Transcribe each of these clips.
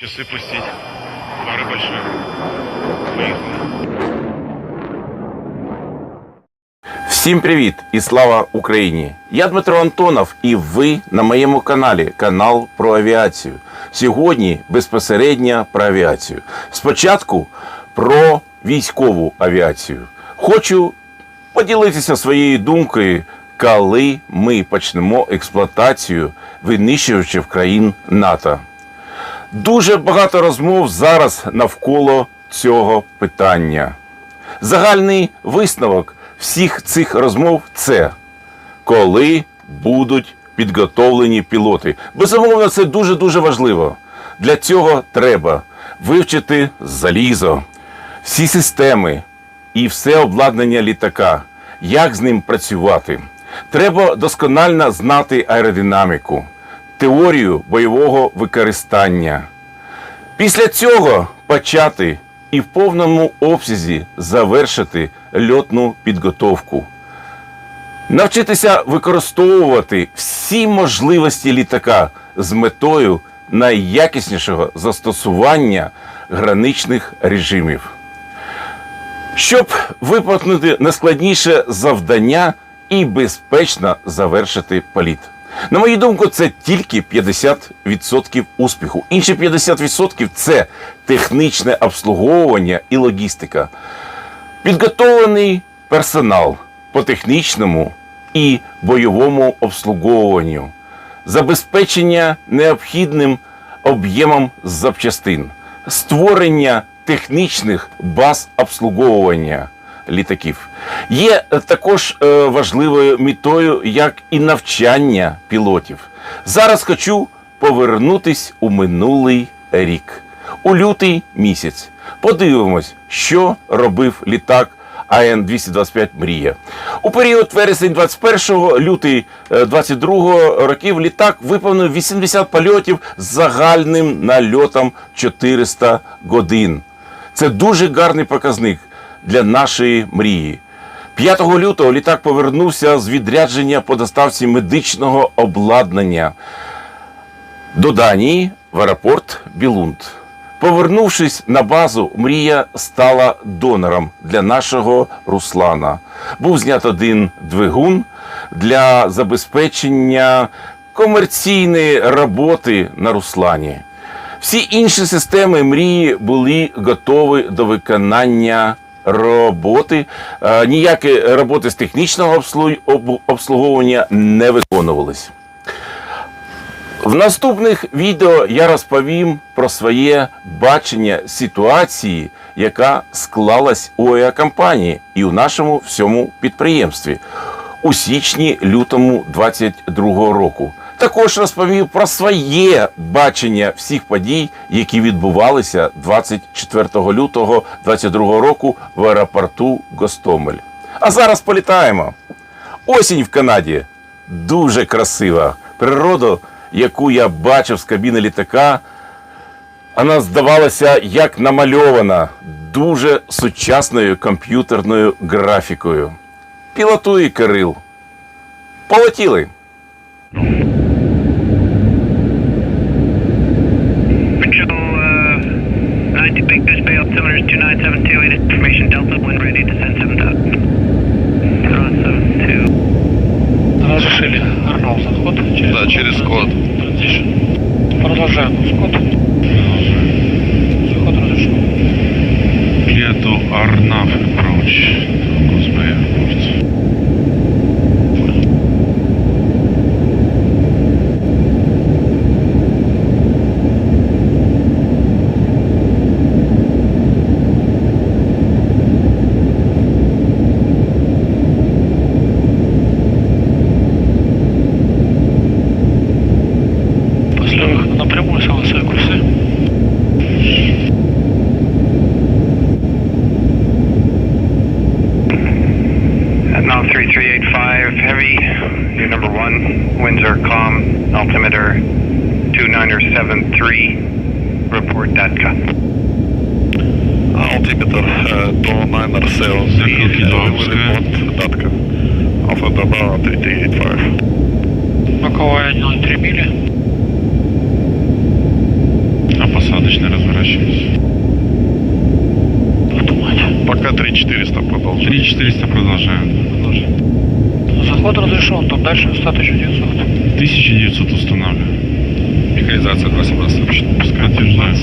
Часы пустить. Пара большая. Поехали. Всім привіт і слава Україні! Я Дмитро Антонов, і ви на моєму каналі Канал про авіацію. Сьогодні безпосередньо про авіацію. Спочатку про військову авіацію. Хочу поділитися своєю думкою, коли ми почнемо експлуатацію винищувачів країн НАТО. Дуже багато розмов зараз навколо цього питання. Загальний висновок всіх цих розмов це коли будуть підготовлені пілоти. Безумовно, це дуже дуже важливо. Для цього треба вивчити залізо, всі системи і все обладнання літака, як з ним працювати. Треба досконально знати аеродинаміку, теорію бойового використання. Після цього почати і в повному обсязі завершити льотну підготовку. Навчитися використовувати всі можливості літака з метою найякіснішого застосування граничних режимів. Щоб виповнити найскладніше завдання і безпечно завершити політ. На мою думку, це тільки 50% успіху. Інші 50% це технічне обслуговування і логістика. Підготовлений персонал по технічному і бойовому обслуговуванню, забезпечення необхідним об'ємом запчастин, створення технічних баз обслуговування літаків. Є е, також е, важливою мітою, як і навчання пілотів. Зараз хочу повернутись у минулий рік, у лютий місяць. Подивимось, що робив літак АН 225 Мрія. У період вересень 21 лютий е, 22 років літак виповнив 80 польотів з загальним нальотом 400 годин. Це дуже гарний показник для нашої мрії. 5 лютого літак повернувся з відрядження по доставці медичного обладнання до Данії в аеропорт Білунд. Повернувшись на базу, мрія стала донором для нашого Руслана. Був знят один двигун для забезпечення комерційної роботи на Руслані. Всі інші системи мрії були готові до виконання роботи. Е, Ніякі роботи з технічного обслу- обслуговування не виконувались. В наступних відео я розповім про своє бачення ситуації, яка склалась у авіакомпанії і у нашому всьому підприємстві у січні-лютому 22 року. Також розповів про своє бачення всіх подій, які відбувалися 24 лютого 22 року в аеропорту Гостомель. А зараз політаємо. Осінь в Канаді дуже красива. Природу, яку я бачив з кабіни літака, вона здавалася як намальована дуже сучасною комп'ютерною графікою. Пілотує Кирил. Полетіли. Видите, вернулся вход через... Да, через код. Продолжаем Код. Вход разрешен. Еду Арнаф прочь. Господи, report датка. Alpha Bravo 3385. Боковая 1,3 мили. А по посадочный разворачиваюсь. Подумать. Пока 3400 продолжаем. 3400 продолжаем. Заход разрешен, там дальше высота 1900. 1900 устанавливаю. Механизация 217 включена. Подтверждаю.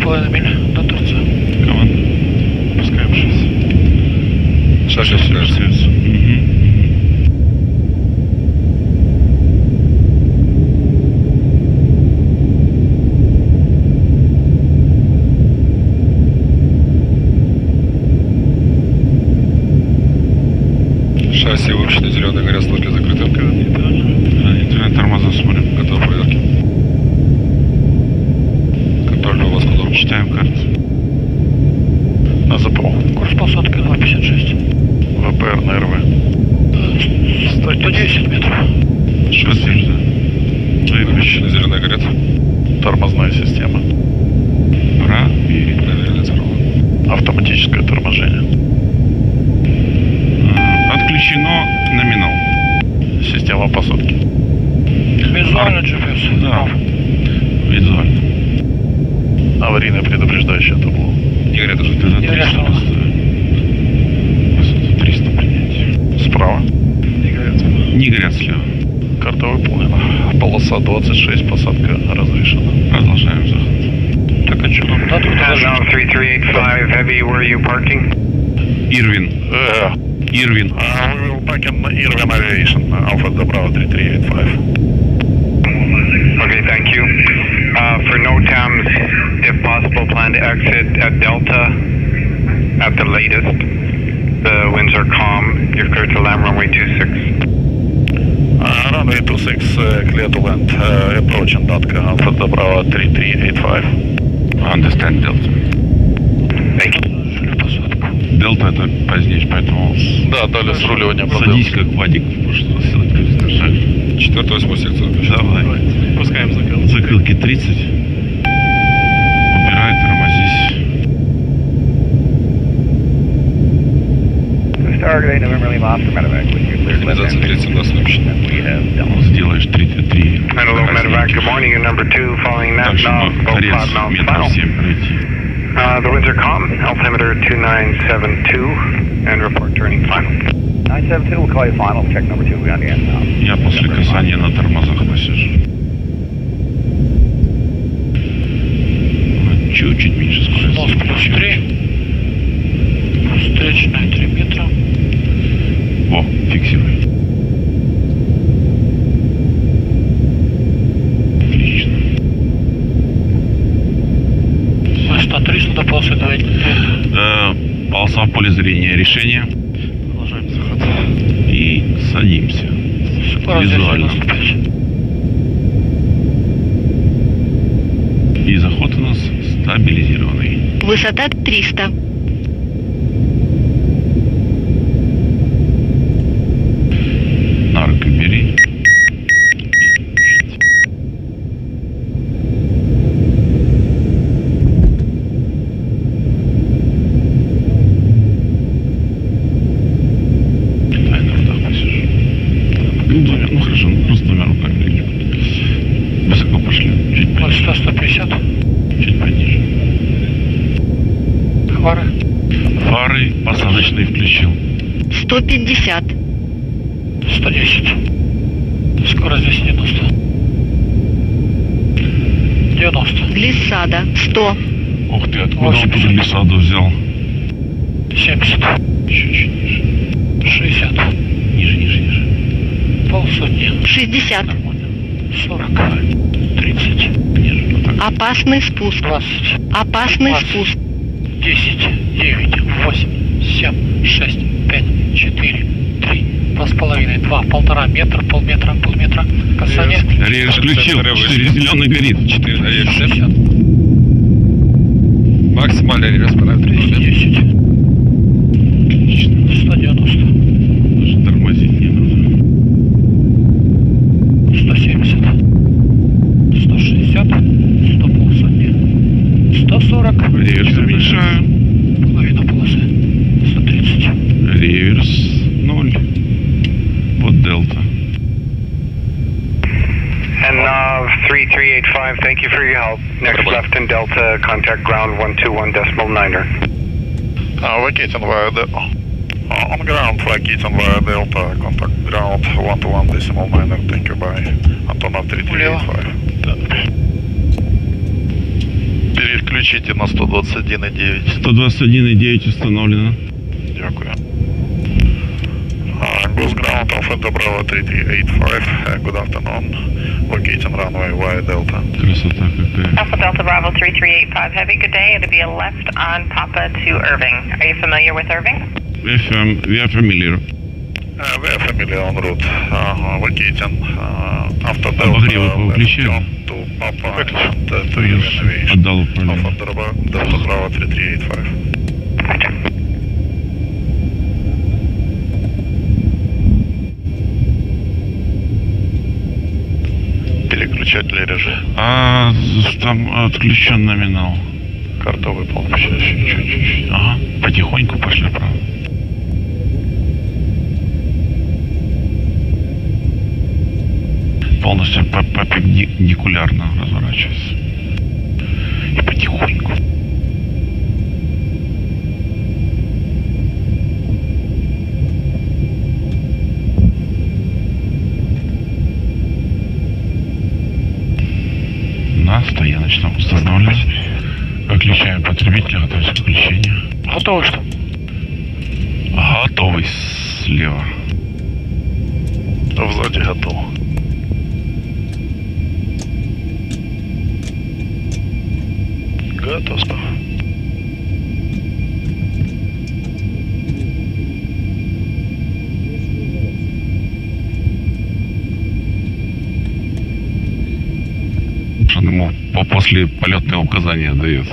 3,5 миль до Турции. Команда. Пускаем 6. Шаг Система посадки. Визуально GPS. Да. Визуально. Аварийное предупреждающее табло. Тогда Не горят 300 ровно. поставим. Высоту 300 принять. Справа. Не горят. Не горят слева. Карта выполнена. Полоса 26, посадка разрешена. Продолжаем заход. Так, а что нам? Now 3385 Heavy, where are you parking? Irwin. Uh, eh. Irwin. We will back Irwin Aviation, eh, Alpha Bravo 3385. Okay, thank you. Uh, for no times if possible, plan to exit at Delta at the latest. The winds are calm. You're clear to land runway 26. Uh, runway 26, uh, clear to land. Uh, approaching Delta, Alpha Bravo 3385. Understand, Delta. Дельта это позднее, поэтому... Да, дали сруливание по Садись как Вадик, потому что все-таки Четвертый, восьмой сектор. Давай. Давай. Пускаем закрылки. Закрылки 30. Убирай, тормозись. Ну, сделаешь 33. Дальше метров 7 пройти. Uh, the winds are calm. Altimeter 2972, and report turning final. 972, we'll call you final. Check number two, we on the end now. Я после касания на тормозах посижу. Вот Чуть-чуть меньше Нос скорости. плюс 3. Встречная 3 метра. О, фиксируй. Решения. Продолжаем заход. И садимся. Скорость Визуально. 95. И заход у нас стабилизированный. Высота 300. Хвары. Фары посадочные включил. 150. 110. Скорость здесь 90. 90. Глиссада. 100. Ух ты, откуда он 80. тут глиссаду взял? 70. Чуть-чуть ниже. 60. Ниже, ниже, ниже. Полсотни. 60. Нормально. 40. 30. Ниже. Вот так. Опасный спуск. 20. Опасный Двадцать. спуск. 10, 9, 8, 7, 6, 5, 4, 3, два с половиной, два, полтора метра, полметра, полметра, касание. Рейс включил. 4 зеленый горит. 4 60, Максимальный режим параметр. 10, 190, contact ground 121 decimal niner. Uh, vacating via the uh, on ground vacating via Delta contact ground 1 to 1 decimal minor thank you bye Антонов 3385 Переключите на 121.9 121,9 установлено. Дякую Uh, goes ground of Delta Bravo 385. good afternoon. Location runway Y Delta. Alpha Delta Bravo 3385 Heavy, good day. It'll be a left on Papa to Irving. Are you familiar with Irving? Yes, um, we are familiar. Uh, we are familiar on route. Uh, location uh, after Delta. Left uh, Papa and uh, to. Alpha Delta Bravo 3385. Переключатель режим. А там отключен номинал. Карта выполнена. Чуть-чуть. Ага. Потихоньку пошли вправо. Полностью по- перпендикулярно разворачивайся. Заметьте, наконец, включение. Готовы что? Готовый слева. А сзади готов. Готов справа. По после полетные указания дает.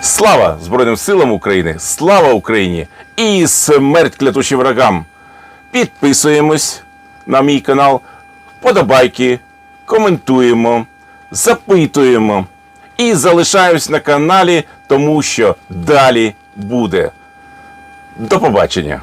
Слава Збройним силам України! Слава Україні! І смерть клятущим врагам! Підписуємось на мій канал, вподобайки, коментуємо, запитуємо і залишаємось на каналі, тому що далі буде. До побачення!